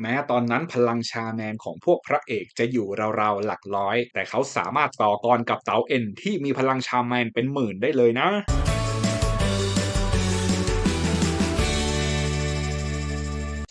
แม้ตอนนั้นพลังชาแมนของพวกพระเอกจะอยู่ราวๆหลักร้อย แต่เขาสามารถต่อกรกับเต๋าเอ็นที่มีพลังชาแมนเป็นหมื่นได้เลยนะ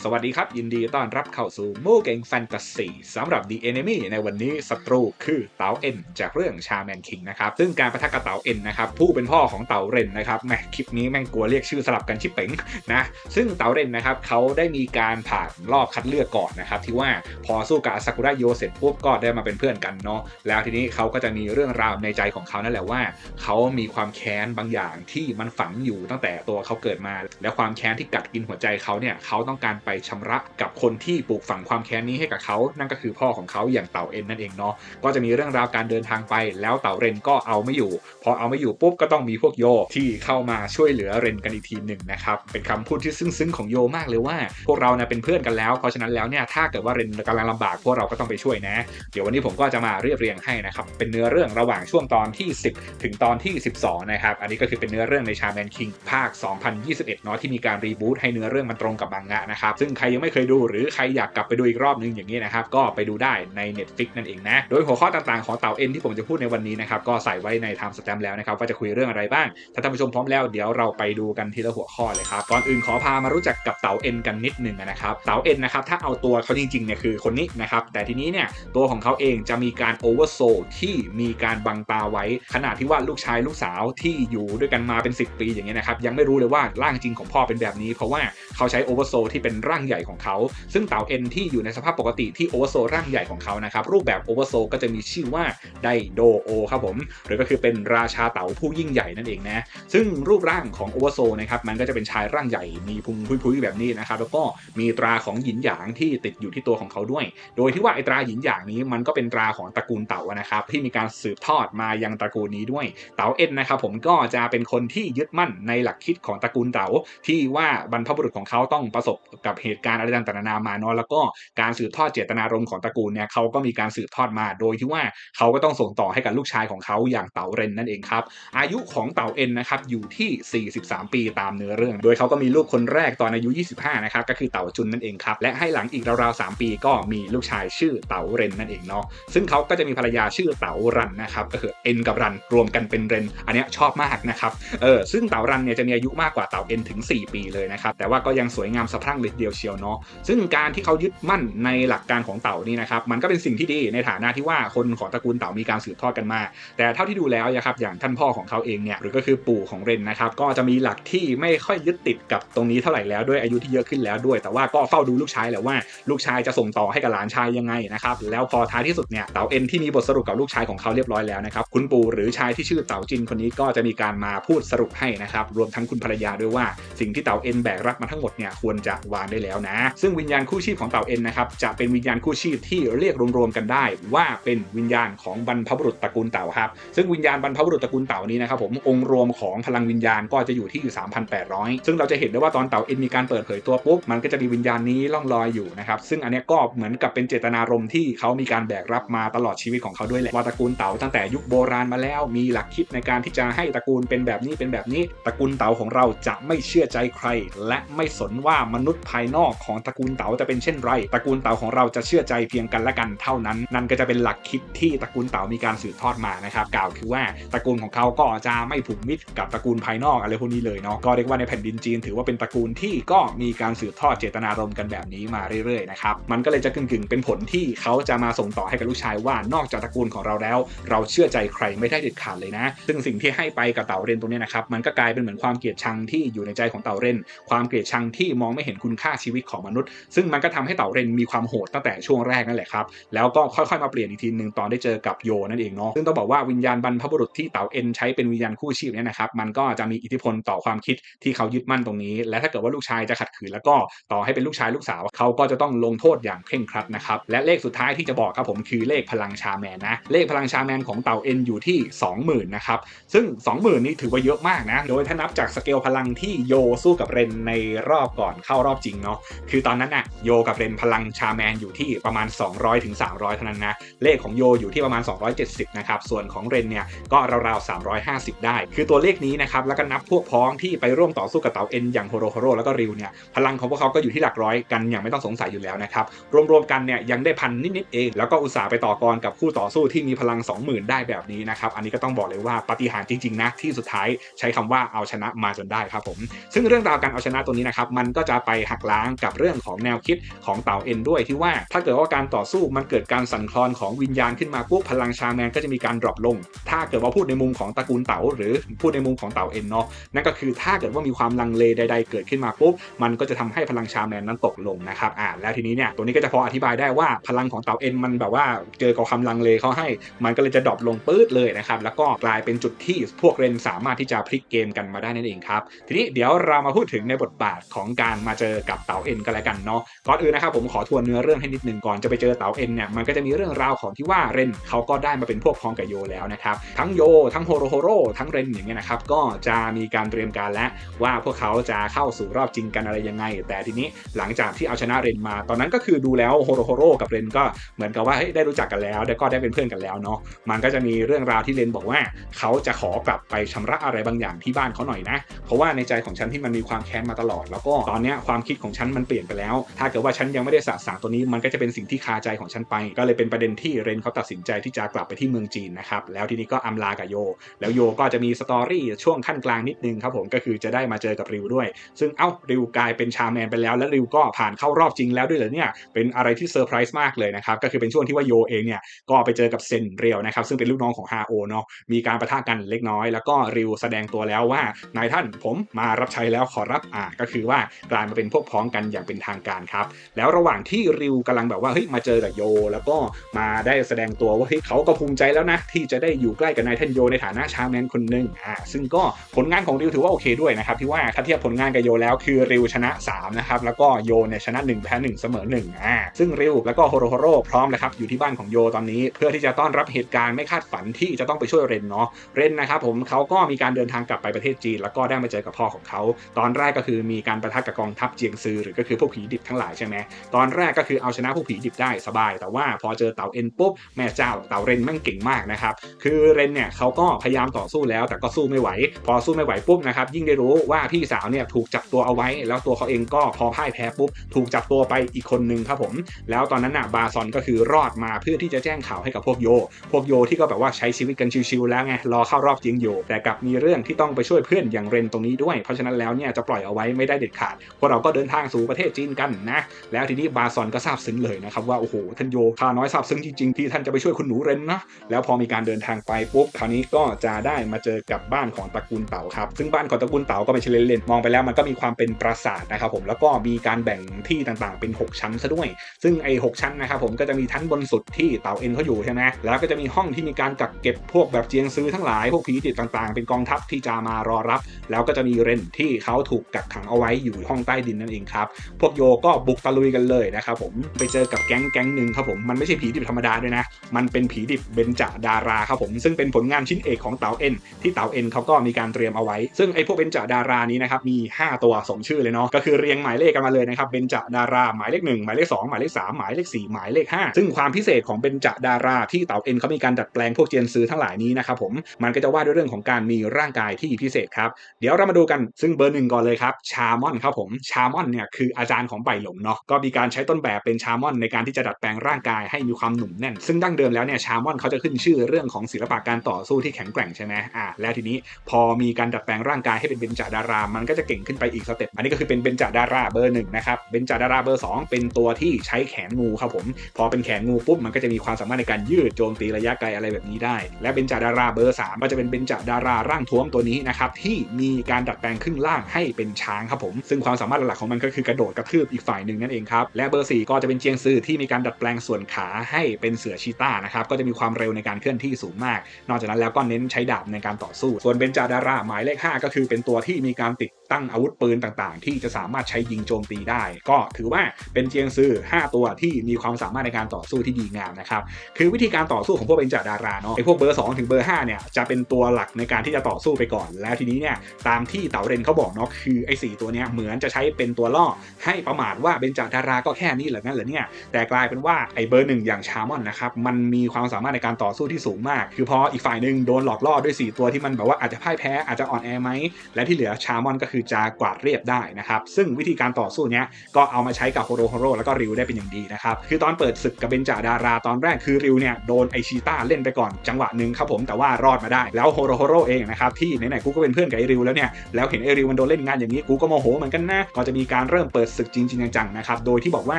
สวัสดีครับ ยินดีต้อนรับเข้าสู่โมเกงแฟนตาซีสำหรับ The Enemy ในวันนี้ศัตรูคือเต๋าเอ็นจากเรื่องชาแมนคิงนะครับ ซึ่งการประทะกับเต๋าเอ็นนะครับ ผู้เป็นพ่อของเต๋าเรนนะครับแมคลิปนี้แม่งกลัวเรียกชื่อสลับกันชิบเป๋งนะ ซึ่งเต๋าเรนนะครับเขาได้มีการผ่านรอบคัดเลือกก่อนนะครับ ที่ว่าพอสู้กับซากุระโยเสร็จปุ๊บก็ได้มาเป็นเพื่อนกันเนาะแล้วทีนี้เขาก็จะมีเรื่องราวในใจของเขานั่นแหละว่า เขามีความแค้นบางอย่างที่มันฝังอยู่ตั้งแต่ตัวเขาเกิดมา และความแค้นที่กัดกินหัวใจเขาเนี่ยเขาต้องการไปชำระกับคนที่ปลูกฝังความแค้นนี้ให้กับเขา นั่นก็คือพ่อของเขาอย่างเต่าเอ็นนั่นเองเนาะ ก็จะมีเรื่องราวการเดินทางไป แล้วเต่าเรนก็เอาไม่อยู่ พอเอาไม่อยู่ปุ๊บก็ต้องมีพวกโยที่เข้ามาช่วยเหลือเรนกันอีกทีหนึ่งนะครับ เป็นคำพูดที่ซึ้งๆของโยมากเลยว่า พวกเราเนี่ยเป็นเพื่อนกันแล้ว เพราะฉะนั้นแล้วเนี่ยถ้าเกิดว่าเรนกำลังลำบากพวกเราก็ต้องไปช่วยนะ เดี๋ยววันนี้ผมก็จะมาเรียบเรียงให้นะครับ เป็นเนื้อเรื่องระหว่างช่วงตอนที่ 10 ถึงตอนที่ 12 นะครับ อันนี้ก็คือเป็นเนื้อเรื่องในชาแมนคิงภาค 2021 เนาะที่มีการรีบูตให้เนื้อเรื่องมันตรงกับมังงะนะครับซึ่งใครยังไม่เคยดูหรือใครอยากกลับไปดูอีกรอบนึงอย่างนี้นะครับก็ไปดูได้ใน Netflix นั่นเองนะโดยหัวข้อต่างๆของเต่าเอ็นที่ผมจะพูดในวันนี้นะครับก็ใส่ไว้ใน Time Stamp แล้วนะครับว่าจะคุยเรื่องอะไรบ้าง ถ้าท่านผู้ชมพร้อมแล้วเดี๋ยวเราไปดูกันทีละหัวข้อเลยครับก่อนอื่นขอพามารู้จักกับเต่าเอ็นกันนิดหนึ่งนะครับเต่าเอ็นนะครับถ้าเอาตัวเขาจริงๆเนี่ยคือคนนี้นะครับแต่ทีนี้เนี่ยตัวของเขาเองจะมีการโอเวอร์โซที่มีการบังตาไว้ ขนาดที่ว่าลูกชายลูกสาวที่อยู่ด้วยกันมาเป็น 10 ปีอย่างเงี้ยนะครับยังไม่รู้เลยว่าร่างจริงของพ่อเป็นแบบนี้ เพราะว่าเขาใช้โอเวอร์โซที่เป็นรร่างใหญ่ของเขา ซึ่งเต่าเอ็นที่อยู่ในสภาพปกติที่โอเวอร์โซร่างใหญ่ของเขานะครับรูปแบบโอเวอร์โซก็จะมีชื่อว่าไดโดโอครับผมหรือก็คือเป็นราชาเต่าผู้ยิ่งใหญ่นั่นเองนะซึ่งรูปร่างของโอเวอร์โซนะครับมันก็จะเป็นชายร่างใหญ่มีพุงพุ้ยๆแบบนี้นะครับแล้วก็มีตราของหยินหยางที่ติดอยู่ที่ตัวของเขาด้วย โดยที่ว่าไอตราหยินหยางนี้มันก็เป็นตราของตระกูลเต่านะครับที่มีการสืบทอดมายังตระกูลนี้ด้วย เต่าเอ็นนะครับผมก็จะเป็นคนที่ยึดมั่นในหลักคิดของตระกูลเต่าที่ว่าบรรพบุรุษของเขาต้องประสบกับเหตุการณ์อะไรต่างๆนานามาเนาะแล้วก็การสืบทอดเจตนารมณ์ของตระกูลเนี่ยเขาก็มีการสืบทอดมาโดยที่ว่าเขาก็ต้องส่งต่อให้กับลูกชายของเขาอย่างเต่าเรนนั่นเองครับอายุของเต่าเอ็นนะครับอยู่ที่ 43 ปีตามเนื้อเรื่อง โดยเขาก็มีลูกคนแรกตอนอายุ 25 นะครับก็คือเต่าจุนนั่นเองครับและให้หลังอีกราวๆ 3 ปีก็มีลูกชายชื่อเต่าเรนนั่นเองเนาะซึ่งเขาก็จะมีภรรยาชื่อเต่ารันนะครับก็คือเอ็นกับรันรวมกันเป็นเรน อันนี้ชอบมากนะครับเออซึ่งเต่ารันเนี่ยจะมีอายุมากกว่าเต่าเอ็นถึง 4 ปีเลยนะครับแต่ว่าก็ยังสวยงามสะพรั่งเลยดียวเชียวเนาะซึ่งการที่เขายึดมั่นในหลักการของเต่านี่นะครับมันก็เป็นสิ่งที่ดีในฐานะที่ว่าคนของตระกูลเต่ามีการสืบทอดกันมา แต่เท่าที่ดูแล้วนะครับอย่างท่านพ่อของเขาเองเนี่ยหรือก็คือปู่ของเรนนะครับก็จะมีหลักที่ไม่ค่อยยึดติดกับตรงนี้เท่าไหร่แล้วด้วยอายุที่เยอะขึ้นแล้วด้วย แต่ว่าก็เฝ้าดูลูกชายแหละว่าลูกชายจะส่งต่อให้กับหลานชายยังไงนะครับแล้วพอท้ายที่สุดเนี่ยเต่าเอ็นที่มีบทสรุปกับลูกชายของเขาเรียบร้อยแล้วนะครับคุณปู่หรือชายที่ชื่อเต่าจินคนนี้ก็จะมีการมาพูดสรุปให้นะครับรวมทั้งคุณภรรยาด้วยว่าสิ่งที่เต่าเอ็นแบกรับมาทั้งหมดเนี่ยควรจะวางได้แล้วนะ ซึ่งวิญญาณคู่ชีพของเต่าเอ็นนะครับจะเป็นวิญญาณคู่ชีพที่เรียกรวมๆกันได้ ว่าเป็นวิญญาณของบรรพบุรุษตระกูลเต่าครับซึ่งวิญญาณบรรพบุรุษตระกูลเต่านี้นะครับผมองค์รวมของพลังวิญญาณก็จะอยู่ที่อยู่ 3,800 ซึ่งเราจะเห็นได้ว่าตอนเต่าเอ็นมีการเปิดเผยตัวปุ๊บมันก็จะมีวิญญาณนี้ล่องลอยอยู่นะครับซึ่งอันนี้ก็เหมือนกับเป็นเจตนารมณ์ที่เขามีการแบกรับมาตลอดชีวิตของเขาด้วยแหละว่าตระกูลเต่าตั้งแต่ยุคโบราณมาแล้ว มีหลักคิดในการที่จะให้ตระกูลเป็นแบบนี้เป็นแบบนี้ตระกูลเต่าของเราจะไม่เชื่อใจใคร และไม่สนว่ามนุษย์ภายายนอกของตระกูลเต่าจะเป็นเช่นไรตระกูลเต่าของเราจะเชื่อใจเพียงกันและกันเท่านั้น นั่นก็จะเป็นหลักคิดที่ตระกูลเต่ามีการสืบทอดมานะครับกล่าวคือว่าตระกูลของเขาก็จะไม่ผูกมิตรกับตระกูลภายนอกอะไรพวกนี้เลยเนาะก็เรียกว่าในแผ่นดินจีนถือว่าเป็นตระกูลที่ก็มีการสืบทอดเจตนารมณ์กันแบบนี้มาเรื่อยๆนะครับมันก็เลยจะกึ่งๆเป็นผลที่เขาจะมาส่งต่อให้กับลูกชายว่านอกจากตระกูลของเราแล้ว เราเชื่อใจใครไม่ได้เด็ดขาดเลยนะ ซึ่งสิ่งที่ให้ไปกับเต่าเรนตรงนี้นะครับมันก็กลายเป็นเหมือนความเกลียดชังที่อยู่ในใจของเต่าเรนความเกลียดชังที่มองไม่เห็นคุณค่าชีวิตของมนุษย์ ซึ่งมันก็ทำให้เต่าเรนมีความโหดตั้งแต่ช่วงแรกนั่นแหละครับ แล้วก็ค่อยๆมาเปลี่ยนอีกทีหนึ่งตอนได้เจอกับโยนั่นเองเนาะ ซึ่งต้องบอกว่าวิญญาณบรรพบุรุษที่เต่าเอ็นใช้เป็นวิญญาณคู่ชีพเนี่ยนะครับ มันก็จะมีอิทธิพลต่อความคิดที่เขายึดมั่นตรงนี้ และถ้าเกิดว่าลูกชายจะขัดขืนแล้วก็ต่อให้เป็นลูกชายลูกสาวเขาก็จะต้องลงโทษอย่างเคร่งครัดนะครับ และเลขสุดท้ายที่จะบอกครับผมคือเลขพลังชาแมนนะ เลขพลังชาแมนของเต่าเอ็นอยู่ที่ 20,000นะครับ ซึ่ง 20,000 นี่ถือว่าเยอะมากนะ โดยถ้านับจากสเกลพลังที่โยสู้กับเรนในรอบก่อนเข้ารอบจริงเนาะคือตอนนั้นน่ะโยกับเรนพลังชาแมนอยู่ที่ประมาณ 200ถึง300เท่านั้นนะเลขของโยอยู่ที่ประมาณ 270นะครับส่วนของเรนเนี่ยก็ราวๆ350 ได้ คือตัวเลขนี้นะครับแล้วก็นับพวกพ้องที่ไปร่วมต่อสู้กับเต่าเอ็นอย่างโฮโรโฮโรแล้วก็ริวเนี่ยพลังของพวกเขาก็อยู่ที่หลักร้อยกันอย่างไม่ต้องสงสัยอยู่แล้วนะครับรวมๆกันเนี่ยยังได้พันนิดๆเองแล้วก็อุตส่าห์ไปต่อกรกับคู่ต่อสู้ที่มีพลัง 20,000 ได้แบบนี้นะครับอันนี้ก็ต้องบอกเลยว่าปฏิหารจริงๆนะที่สุดท้ายใช้คำว่าเอาชนะมาจนได้ครับผมซึ่งเรื่องราวการเอาชนะตัวนี้นะครับมันก็จะไปหักล้างกับเรื่องของแนวคิดของเต่าเอ็นด้วยที่ว่า ถ้าเกิดว่าการต่อสู้มันเกิดการสั่นคลอนของวิญญาณขึ้นมาปุ๊บพลังชาแมนก็จะมีการดรอปลง ถ้าเกิดว่าพูดในมุมของตระกูลเต่าหรือพูดในมุมของเต่าเอ็นเนาะนั่นก็คือถ้าเกิดว่ามีความลังเลใด ๆ เกิดขึ้นมาปุ๊บมันก็จะทำให้พลังชาแมนนั้นตกลงนะครับอ่าแล้วทีนี้เนี่ยตัวนี้ก็จะพออธิบายได้ว่าพลังของเต่าเอ็นมันแบบว่าเจอกับความลังเลเขาให้ มันก็เลยจะดรอปลงปื๊ดเลยนะครับแล้วก็กลายเป็นจุดที่พวกเรนสามารถที่จะพลิกเกมกันมาได้นั่นเองครับทีนี้เดี๋ยวเรามาพูดถึงในบทบาทของการมาเจอกับเต่าเอ็นกันแล้วกันเนาะก่อนอื่นนะครับผมขอทวนเนื้อเรื่องให้นิดนึงก่อนจะไปเจอเต่าเอ็นเนี่ยมันก็จะมีเรื่องราวของที่ว่าเรนเขาก็ได้มาเป็นพวกพ้องกับโยแล้วนะครับทั้งโย ทั้งโฮโรโฮโรทั้งเรนอย่างเงี้ยนะครับก็จะมีการเตรียมการแล้วว่าพวกเขาจะเข้าสู่รอบจริงกันอะไรยังไง แต่ทีนี้หลังจากที่เอาชนะเรนมา ตอนนั้นก็คือดูแล้วโฮโรโฮโรกับเรนก็เหมือนกับว่าได้รู้จักกันแล้วแล้วก็ได้เป็นเพื่อนกันแล้วเนาะมันก็จะมีเรื่องราวที่เรนบอกว่า เขาจะขอกลับไปชำระอะไรบางอย่างที่บ้านเขาหน่อยนะ เพราะว่าในใจของฉันที่มันมีความแค้นมาตลอด แล้วก็ตอนนี้ความคิดของฉันมันเปลี่ยนไปแล้ว ถ้าเกิดว่าฉันยังไม่ได้สะสางตัวนี้มันก็จะเป็นสิ่งที่คาใจของฉันไป ก็เลยเป็นประเด็นที่เรนเขาตัดสินใจที่จะกลับไปที่เมืองจีนนะครับแล้วทีนี้ก็อำลากับโย แล้วโยก็จะมีสตอรี่ช่วงขั้นกลางนิดนึงครับผมก็คือจะได้มาเจอกับริวด้วย ซึ่งเอ้าริวกลายเป็นชาแมนไปแล้ว แล้วริวก็ผ่านเข้ารอบจริงแล้วด้วยเหรอเนี่ยเป็นอะไรที่เซอร์ไพรส์มากเลยนะครับก็คือเป็นช่วงที่ว่าโยเองเนี่ยก็ไปเจอกับเซนเรียวนะครับซึ่งเป็นลูกน้องของฮาโอเนาะมีการประทะกันเล็กน้อย แล้วก็ริวแสดงตัวแล้วว่านายท่านผมมารับใช้แล้วขอรับอ่าก็คือว่ากลายมาเป็นพวกพ้องกันอย่างเป็นทางการครับ แล้วระหว่างที่ริวกำลังแบบว่าเฮ้ยมาเจอกับโย แล้วก็มาได้แสดงตัวว่าเฮ้ยเขาก็ภูมิใจแล้วนะ ที่จะได้อยู่ใกล้กับนายท่านโยในฐานะชาแมนคนหนึ่งอ่าซึ่งก็ผลงานของริวถือว่าโอเคด้วยนะครับที่ว่าถ้าเทียบผลงานกับโยแล้วคือริวชนะ3นะครับแล้วก็โยเนี่ยชนะ1แพ้1เสมอ1อ่าซึ่งริวแล้วก็โฮโรโฮโรพร้อมแล้วครับอยู่ที่บ้านของโยตอนนี้ เพื่อที่จะต้อนรับเหตุการณ์ไม่คาดฝันที่จะต้องไปช่วยเรนเนาะเรนนะครับผมเขาก็มีการเดินทางกลับไปประเทศจีน แล้วก็ได้มาเจอกับพ่อของเขา ตอนแรกก็คือมีการประทะกับกองทัพเจียงซือหรือก็คือพวกผีดิบทั้งหลายใช่ไหมตอนแรกก็คือเอาชนะพวกผีดิบได้สบาย แต่ว่าพอเจอเต่าเอ็นปุ๊บแม่เจ้าเต่าเรนแม่งเก่งมากนะครับคือเรนเนี่ยเขาก็พยายามต่อสู้แล้วแต่ก็สู้ไม่ไหว พอสู้ไม่ไหวปุ๊บนะครับยิ่งได้รู้ว่าพี่สาวเนี่ยถูกจับตัวเอาไว้ แล้วตัวเขาเองก็พอพ่ายแพ้ปุ๊บถูกจับตัวไปอีกคนนึงครับผม แล้วตอนนั้นน่ะบาซอนก็คือรอดมาเพื่อที่จะแจ้งข่าวให้กับพวกโย พวกโยที่ก็แบบว่าใช้ชีวิตกันชิวๆแล้วไงรอเข้ารอบจริงอยู่ แต่กลับมีเรื่องที่ต้องไปช่วยเพื่อนอย่างเรนตรงนี้ด้วย เพราะฉะนั้นแล้วเนี่ยจะปล่อยเอาไว้ไม่ได้เด็ดขาดพวกเราก็เดินทางสู่ประเทศจีนกันนะ แล้วทีนี้บาซอนก็ทราบซึ้งเลยนะครับว่าโอ้โหท่านโยข้าน้อยทราบซึ้งจริงๆที่ท่านจะไปช่วยคุณหนูเรนนะแล้วพอมีการเดินทางไปปุ๊บคราวนี้ก็จะได้มาเจอกับบ้านของตระกูลเต๋าครับซึ่งบ้านของตระกูลเต๋าก็ไม่ใช่เล่นๆมองไปแล้วมันก็มีความเป็นปราสาทนะครับผมแล้วก็มีการแบ่งที่ต่างๆเป็น 6 ชั้นซะด้วย ซึ่งไอ้หชั้นนะครับผมก็จะมีชั้นบนสุดที่เต๋าเอ็นเขาอยู่ใช่ไหมแล้วก็จะมีห้องที่มีการกักเก็บพวกแบบเจียงซื้อทั้งหลายพวกผีดิบต่างๆ เป็นกองทัพที่จะมารอรับ แล้วก็จะมีเรนที่เขาถูกกักขังเอาไว้อยู่ห้องใต้ดินนั่นเองครับ พวกโยก็บุกตะลุยกันเลยนะครับผมไปเจอกับแก๊งแก๊งหนึ่งครับผมมันไม่ใช่ผีดิบธรรมดาด้วยนะ มันเป็นผีดิบเบญจดาราครับผมซึ่งเป็นผลงานชิ้นเอกของเต๋าเอ็นที่เต๋าเอ็นเขาก็มีการเตรียมเอาไว้ ซึ่งไอ้พวกเบญจดารานี้นะครับมี 5 ตัวสมชื่อเลยเนาะก็คือเรียงหมายเลขกันมาเลยนะครับเบญจดาราหมายเลข1หมายเลข2หมายเลข3หมายเลข4หมายเลข 5 ซึ่งความพิเศษของเบญจดาราที่เต๋าเอ็นเขามีการดัดแปลงพวกเจียนซือทั้งหลายนี้นะครับผมมันก็จะว่าด้วยเรื่องของการมีร่างกายที่พิเศษครับเดี๋ยวเรามาดูกันซึ่งเบอร์หนึ่งก่อนเลยครับชามอนครับผมชามอนเนี่ยคืออาจารย์ของไบหลงเนาะก็มีการใช้ต้นแบบเป็นชามอนในการที่จะดัดแปลงร่างกายให้มีความหนุ่มแน่น ซึ่งดั้งเดิมแล้วเนี่ยชามอนเขาจะขึ้นชื่อเรื่องของศิลปะการต่อสู้ที่แข็งแกร่งใช่ไหมอ่าแล้วทีนี้พอมีการดัดแปลงร่างกายให้เป็นเบญจาดารา มันก็จะเก่งขึ้นไปอีกสเต็ปอันนี้ก็คือเป็นเบญจาดาราเบอร์หนึ่งนะครับเบญจาดาราเบอร์ 2 เป็นตัวที่ใช้แขนงูครับผม พอเป็นแขนงูปุ๊บมันก็จะมีความสามารถในการยืดโจมตีระยะไกลอะไรแบบนี้ได้ และเบญจาดาราเบอร์ 3 ก็จะเป็นเบญจดาราร่างท้วมตัวนี้นะครับที่มีการดัดแปลงครึ่งล่างให้เป็นช้างครับผม ซึ่งความสามารถหลักของมันก็คือกระโดดกระทืบอีกฝ่ายหนึ่งนั่นเองครับ และเบอร์ 4 ก็จะเป็นเจียงซือที่มีการดัดแปลงส่วนขาให้เป็นเสือชีต้านะครับ ก็จะมีความเร็วในการเคลื่อนที่สูงมาก นอกจากนั้นแล้วก็เน้นใช้ดาบในการต่อสู้ ส่วนเบนจดาราหมายเลข 5 ก็คือเป็นตัวที่มีการติดตั้งอาวุธปืนต่างๆ ที่จะสามารถใช้ยิงโจมตีได้ ก็ถือว่าเป็นเจียงซือ5 ตัวที่มีความสามารถในการต่อสู้ที่ดีงามนะครับคือวิธีการต่อสู้ของพวกเบนจาดาราเนาะไอพวกเบอร์2ถึงเบอร์5เนี่ยจะเป็นตัวหลักในการที่จะต่อสู้ไปก่อน แล้วทีนี้เนี่ยตามที่เต๋าเรนเขาบอกเนาะคือไอ้สตัวเนี้ยเหมือนจะใช้เป็นตัวล่อให้ประมาทว่าเบนจาดาราก็แค่นี้เหรองั้นเหรอเนี่ยแต่กลายเป็นว่าไอ้เบอร์หนึ่งอย่างชามอนนะครับมันมีความสามารถในการต่อสู้ที่สูงมาก คือพออีกฝ่ายหนึ่งโดนหลอกล่อด้วย 4 ตัวที่มันแบบว่าอาจจะพ่ายแพ้อาจจะอ่อนแอไหมและที่เหลือชามอนก็คือจะกวาดเรียบได้นะครับ ซึ่งวิธีการต่อสู้เนี้ยก็เอามาใช้กับโฮโรโฮโรแล้วก็ริวได้เป็นอย่างดีนะครับ คือตอนเปิดศึกกับเบนจาดาราตอนแรกคือริวเนี่ยโดนไอชีต้าเล่นไปก่อนจังหวะหนึ่งครับผมแต่ว่ารอดมาได้ แล้วโฮโรโฮโรเองนะครับที่ไหนๆกูก็เป็นเพื่อนกับไอริวแล้วเนี่ยแล้วเห็นไอริวมันโดนเล่นงานอย่างนี้กูก็โมโหเหมือนกันนะก็จะมีการเริ่มเปิดศึกจริงๆจังๆนะครับโดยที่บอกว่า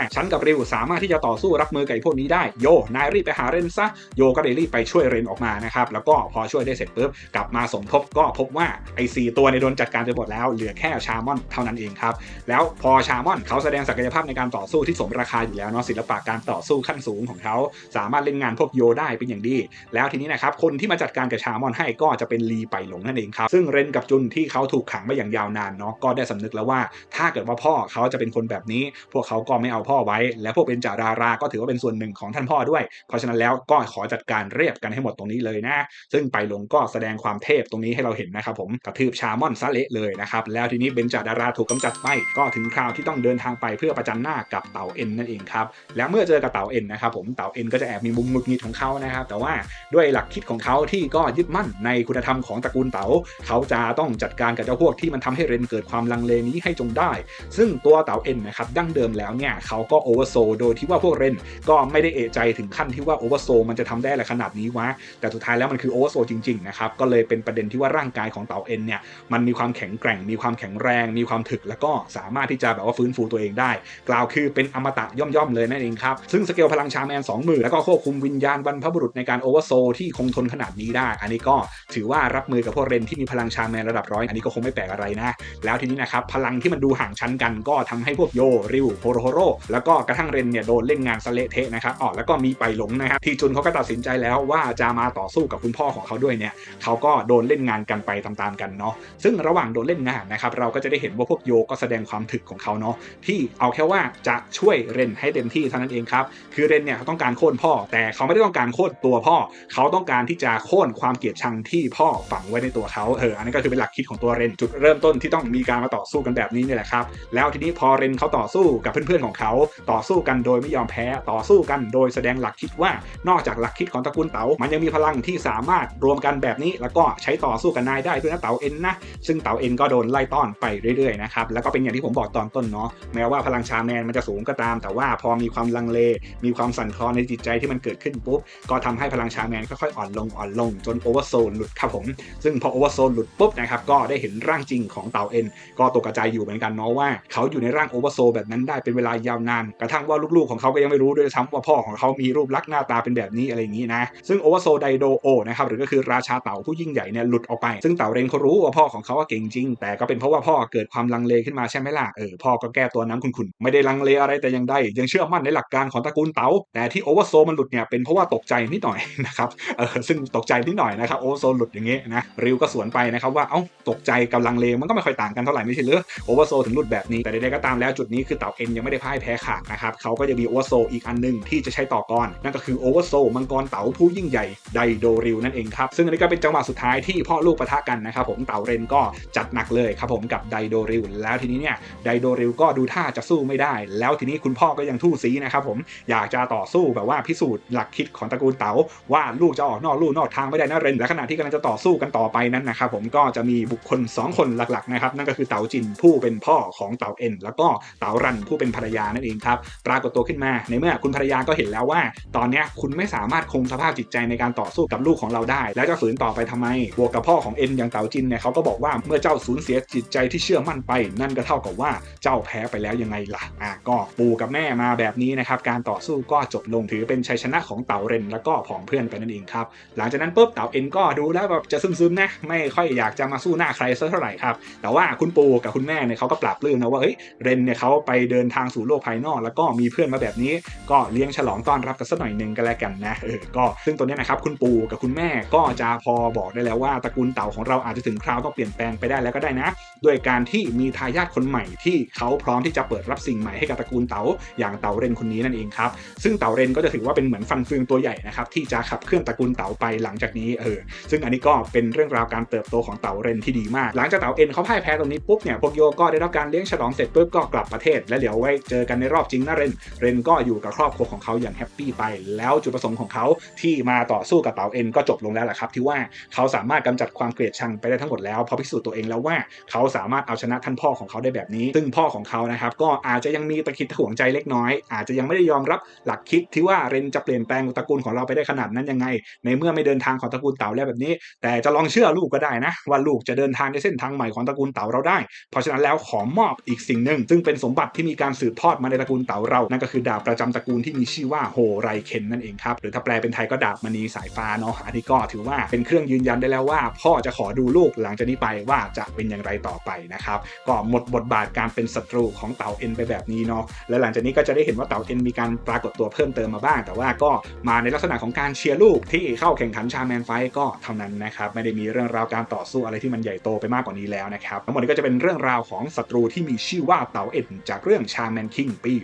ฉันกับริวสามารถที่จะต่อสู้รับมือกับไอพวกนี้ได้โยนายรีบไปหาเรนซะโยก็เลยรีบไปช่วยเรนออกมานะครับแล้วก็พอช่วยได้เสร็จปุ๊บกลับมาสมทบก็พบว่าไอ้สตัวในโดนจัดการไปหมดแล้วเหลือแค่ชามอนเท่านั้นเองครับแล้วพอชามอนเขาแสดงศักยภาพในการต่อสู้ที่สมราคาอยู่แล้วเนาะศิลปะการต่อสู้ขั้นสูงของเขาสามารถเล่นงานพวกโยได้เป็นอย่างดี แล้วทีนี้นะครับคนที่มาจัดการกับชามอนให้ก็จะเป็นลีไปหลงนั่นเองครับซึ่งเรนกับจุนที่เขาถูกขังมาอย่างยาวนานเนาะก็ได้สำนึกแล้วว่า ถ้าเกิดว่าพ่อเขาจะเป็นคนแบบนี้ พวกเขาก็ไม่เอาพ่อไว้ และพวกเป็นจาราราก็ถือว่าเป็นส่วนหนึ่งของท่านพ่อด้วย เพราะฉะนั้นแล้วก็ขอจัดการเรียบกันให้หมดตรงนี้เลยนะ ซึ่งไปหลงก็แสดงความเทพตรงนี้ให้เราเห็นนะครับผมกระทืบชามอนซะเละเลยนะครับแล้วทีนี้เบนจาดาราถูกกำจัดไป ก็ถึงคราวที่ต้องเดินทางไปเพื่อประจันหน้ากับเต่าเอ็นนั่นเองครับแล้วเมื่อเจอกับเต่าเอ็นนะครับผมเต่าเอ็นก็จะแอบมีมุมหงุดงิดของเขานะครับแต่ว่าด้วยหลักคิดของเขาที่ก็ยึดมั่นในคุณธรรมของตระกูลเต๋าเขาจะต้องจัดการกับเจ้าพวกที่มันทำให้เรนเกิดความลังเลนี้ให้จงได้ ซึ่งตัวเต๋าเอ็นนะครับดั้งเดิมแล้วเนี่ยเขาก็โอเวอร์โซโดยที่ว่าพวกเรนก็ไม่ได้เอะใจถึงขั้นที่ว่าโอเวอร์โซมันจะทำได้อะไรขนาดนี้วะแต่สุดท้ายแล้วมันคือโอเวอร์โซจริงๆนะครับก็เลยเป็นประเด็นที่ว่าร่างกายของเต๋าเอ็นเนี่ยมันมีความแข็งแกร่งมีความแข็งแรง มีความถึกแล้วก็สามารถที่จะแบบว่าฟื้นฟูตัวเองได้ กล่าวคือเป็นอมตะย่อมๆเลยนั่นเองครับ ซึ่งสเกลพลังชาแมน2มือแล้วก็ควบคุมวิญญาณบรรพบุรุษในการโอเวอร์โซที่คงทนขนาดนี้ได้ อันนี้ก็ถือว่ารับมือกับพวกเรนที่มีพลังชาแมนระดับร้อยอันนี้ก็คงไม่แปลกอะไรนะ แล้วทีนี้นะครับพลังที่มันดูห่างชั้นกันก็ทำให้พวกโยริวโฮโรโฮโรแล้วก็กระทั่งเรนเนี่ยโดนเล่นงานสเลเทะนะครับอ๋อแล้วก็มีไปหลงนะครับที่จุนเขาก็ตัดสินใจแล้วว่าจะมาต่อสู้กับคุณพ่อของเขาด้วยเนี่ยเขาก็โดนเล่นงานกันไปตามๆกันเนาะซึ่งระหว่างโดนเล่นงานนะครับเราก็จะได้เห็นว่าพวกโยก็แสดงความถึกของเขาเนาะที่เอาแค่ว่าจะช่วยเรนให้เต็มที่เท่านั้นเองครับคือเรนเนี่ยเขาต้องการโค่นพ่อ แต่เขาไม่ได้ต้องการโค่นตัวพ่อ เขาต้องการที่จะโค่นความเกลียดชังที่พ่อฝังไว้ในตัวเขาเอออันนี้ก็คือเป็นหลักคิดของตัวเรนจุดเริ่มต้นที่ต้องมีการมาต่อสู้กันแบบนี้นี่แหละครับแล้วทีนี้พอเรนเขาต่อสู้กับเพื่อนๆของเขาต่อสู้กันโดยไม่ยอมแพ้ต่อสู้กันโดยแสดงหลักคิดว่านอกจากหลักคิดของตระกูลเต๋ามันยังมีพลังที่สามารถรวมกันแบบนี้ แล้วก็ใช้ต่อสู้กันนายได้ด้วยนะเต๋าเอ็นนะซึ่งเต๋าเอ็นก็โดนไล่ต้อนไปเรื่อยๆนะครับแล้วก็เป็นอย่างที่ผมบอกตอนต้นเนาะแม้ว่าพลังชาแมนมันจะสูงก็ตาม แต่ว่าพอมีความลังเล มีความสั่นคลอนในจิตใจที่มันเกิดขึ้นปุ๊บก็ทำให้พลังชาแมนค่อยๆอ่อนลงอ่อนลงจนโอเวอร์โซนหลุดครับผมซึ่งพอโอเวอร์โซนหลุดปุ๊บนะครับก็ได้เห็นร่างจริงของเต่าเอ็นก็ตกกระจายอยู่เหมือนกันเนาะว่าเขาอยู่ในร่างโอเวอร์โซแบบนั้นได้เป็นเวลายาวนานกระทั่งว่าลูกๆของเขาก็ยังไม่รู้ด้วยซ้ำว่าพ่อของเขามีรูปลักษณ์หน้าตาเป็นแบบนี้อะไรอย่างนี้นะซึ่งโอเวอร์โซไดโดโอนะครับหรือก็คือราชาเต่าผู้ยิ่งใหญ่เนี่ยหลุดออกไป ซึ่งเต่าเรนเขารู้ว่าพ่อของเขาเก่งจริงแต่ก็เป็นเพราะว่าพ่อเกิดความลังเลขึ้นมาใช่ไหมล่ะเออพ่อก็แก้ตัวน้ำขุนๆไม่ได้ลังเลอะไรแต่ยังได้ยังเชื่อมั่นในหลักการของตระกูลเต๋าแต่ที่โอเวอร์โซมันหลุดเนี่ยเป็นเพราะว่าตกใจนิดหน่อยนะครับเออซึ่งตกใจนิดหน่อยนะครับโอเวอร์โซหลุดอย่างเงี้ยนะริวก็สวนไปนะครับว่าเอ้าตกใจกับลังเลมันก็ไม่ค่อยต่างกันเท่าไหร่ไม่ใช่หรือโอเวอร์โซถึงหลุดแบบนี้แต่ใดๆก็ตามแล้วจุดนี้คือเต่าเอ็นยังไม่ได้พ่ายแพ้ขาดนะครับเขาก็จะมีโอเวอร์โซอีกอันหนึ่งที่จะใช้ต่อกรนั่นก็คือโอเวอร์โซมังกรเต๋าผู้ยิ่งใหญ่ไดโดริวนั่นเองครับซึ่งอันนี้ก็เป็นจังหวะสุดท้ายที่พ่อลูกปะทะกันนะครับผมเต่าเรนก็จัดหนักเลยครับผมกับไดโดริวแล้วทีนี้เนี่ยไดโดริวก็ดูท่าจะสู้ไม่ได้ แล้วทีนี้คุณพ่อก็ยังทู่ซีนะครับผมอยากจะต่อสู้แบบว่าพิสูจน์หลักคิดของตระกูลเต๋าว่าลูกจะออกนอกลู่นอกทางไม่ได้นะเรนและขณะที่กำลังจะต่อสู้กันต่อไปนั้นนะครับผมก็จะมีบุคคล 2 คนหลักๆนะครับนั่นก็คือเต๋าจินผู้เป็นพ่อของเต๋าเอ็นแล้วก็เต๋ารันผู้เป็นภรรยานั่นเองครับปรากฏตัวขึ้นมาในเมื่อคุณภรรยาก็เห็นแล้วว่า ตอนนี้คุณไม่สามารถคงสภาพจิตใจในการต่อสู้กับลูกของเราได้ แล้วจะฝืนต่อไปทำไมบวกกับพ่อของเอ็นอย่างเต๋าจินเนี่ยเขาก็บอกว่าเมื่อเจ้าสูญเสียจิตใจที่เชื่อมั่นไป นั่นก็เท่ากับว่าเจ้าแพ้ไปแล้วยังไงล่ะอะก็ปู่กับแม่มาแบบนี้นะครับการต่อสู้ก็จบลงถือเป็นชัยชนะของเต๋าเรนแล้วก็ผองเพื่อนไปนั่นเองครับหลังจากนั้นปุ๊บเต๋าเอ็นก็ดูแล้วแบบจะซึมๆนะไม่ค่อยอยากจะมาสู้หน้าใครสักเท่าไหร่ครับแต่ว่าคุณปู่กับคุณแม่เนี่ยเขาก็ปรับปลื้มนะว่าเฮ้ยเรนเนี่ยเขาไปเดินทางสู่โลกภายนอก แล้วก็มีเพื่อนมาแบบนี้ ก็เลี้ยงฉลองต้อนรับกันสักหน่อยหนึ่งก็แล้วกันนะเออก็ซึ่งตัวนี้นะครับคุณปู่กับคุณแม่ก็จะพอบอกได้แล้วว่าตระกูลเต่าของเราอาจจะถึงคราวต้องเปลี่ยนแปลงไปได้แล้วก็ได้นะด้วยการที่มีทายาทคนใหม่ที่เขาพร้อมที่จะเปิดรับสิ่งใหม่ให้กับตระกูลเต๋าอย่างเต๋าเรนคนนี้นั่นเองครับ ซึ่งเต๋าเรนก็จะถือว่าเป็นเหมือนฟันเฟืองตัวใหญ่นะครับที่จะขับเคลื่อนตระกูลเต๋าไปหลังจากนี้เออซึ่งอันนี้ก็เป็นเรื่องราวการเติบโตของเต๋าเรนที่ดีมาก หลังจากเต๋าเอ็นเขาพ่ายแพ้ตรงนี้ปุ๊บเนี่ยพวกโยก็ได้รับการเลี้ยงฉลองเสร็จปุ๊บก็กลับประเทศ และเดี๋ยวไว้เจอกันในรอบจริงนะเรนเรนก็อยู่กับครอบครัวของเขาอย่างแฮปปี้ไป แล้วจุดประสงค์ของเขาที่มาต่อสู้กับเต๋าเอ็นก็จบลงแล้วแหละครับที่ว่าเขาสามารถกำจัดความเกลียดชังไปได้ทั้งหมดแล้วพราะพิสูจน์ตัวเองแล้วว่าเขาสามารถเอาชนะท่านพ่อของเขาได้แบบนี้ ซึ่งพ่อของเขานะครับก็อาจจะยังมีตะคิดตะหวงใจเล็กน้อย อาจจะยังไม่ได้ยอมรับหลักคิดที่ว่าเรนจะเปลี่ยนแปลงตระกูลของเราไปได้ขนาดนั้นยังไง ในเมื่อไม่เดินทางของตระกูลเต๋าแล้วแบบนี้ แต่จะลองเชื่อลูกก็ได้นะว่าลูกจะเดินทางในเส้นทางใหม่ของตระกูลเต๋าเราได้ เพราะฉะนั้นแล้วขอมอบอีกสิ่งหนึ่ง ซึ่งเป็นสมบัติที่มีการสืบทอดมาในตระกูลเต๋าเรา นั่นก็คือดาบประจำตระกูลที่มีชื่อว่าโฮไรเคนนั่นเองครับหรือถ้าแปลเป็นไทยก็ดาบมณีสายฟ้าเนาะอันนี้ก็ถือว่าเป็นเครื่องยืนยันได้แล้วว่า พ่อจะขอดูลูกหลังจากนี้ไปว่าจะเป็นอย่างไรต่อไปนะครับ ก็หมดบทบาทการเป็นศัตรูของเต๋าเอ็นไปแบบนี้เนาะและหลังจากนี้ก็จะได้เห็นว่าเต๋าเอ็นมีการปรากฏตัวเพิ่มเติมมาบ้าง แต่ว่าก็มาในลักษณะของการเชียร์ลูกที่เข้าแข่งขันชาแมนไฟก็เท่านั้นนะครับไม่ได้มีเรื่องราวการต่อสู้อะไรที่มันใหญ่โตไปมากกว่านี้แล้วนะครับทั้งหมดนี้ก็จะเป็นเรื่องราวของศัตรูที่มีชื่อว่าเต๋าเอ็นจากเรื่องชาแมนคิงปี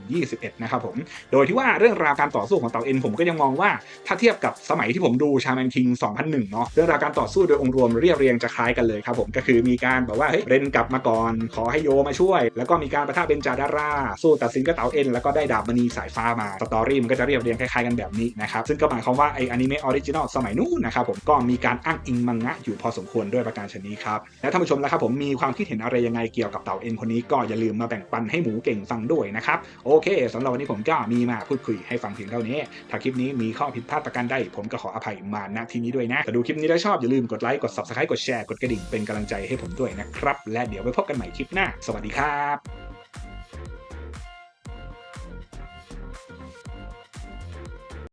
2021 นะครับผมโดยที่ว่าเรื่องราวการต่อสู้ของเต๋าเอ็นผมก็ยังมองว่าถ้าเทียบกับสมัยที่ผมดูชาแมนคิง 2001 เนาะเรื่องราวการต่อสู้โดยองค์รวมเรียบเรียงจะคล้ายกันเลยครับผมก็คือมีการแบบว่าเฮ้ยเรนกลับมาก่อน ขอให้โยมาช่วย แล้วก็มีการประทะเบนจาดาราสู้ตัดสินกับเต๋าเอ็นแล้วก็ได้ดาบมณีสายฟ้ามาสตอรี่มันก็จะเรียบเรียงคล้ายๆกันแบบนี้นะครับซึ่งก็หมายความว่าไออนิเมะออริจินอลสมัยนู้นนะครับผมก็มีการอ้างอิงมังงะอยู่พอสมควรด้วยประการชนี้ครับและท่านผู้ชมแล้วครับผมมีความคิดเห็นอะไรยังไงเกี่ยวกับเต่าเอ็นคนนี้ก็อย่าลืมมาแบ่งปันให้หมูเก่งฟังด้วยนะครับโอเคสำหรับวันนี้ผมก็มีมาพูดคุยให้ฟังเพียงเท่านี้ ถ้าคลิปนี้มีข้อผิดพลาดประการใดผมก็ขออภัยมาณที่นี้ด้วยนะถ้าดูคลิปนี้แล้วชอบอย่าลืมกดไลค์กด subscribe กดแชร์กดกระดิ่งเป็นกำลังใจให้ผมด้วยนะครับ และเดี๋ยวไปพบกันใหม่คลิปหน้า สวัสดีครับ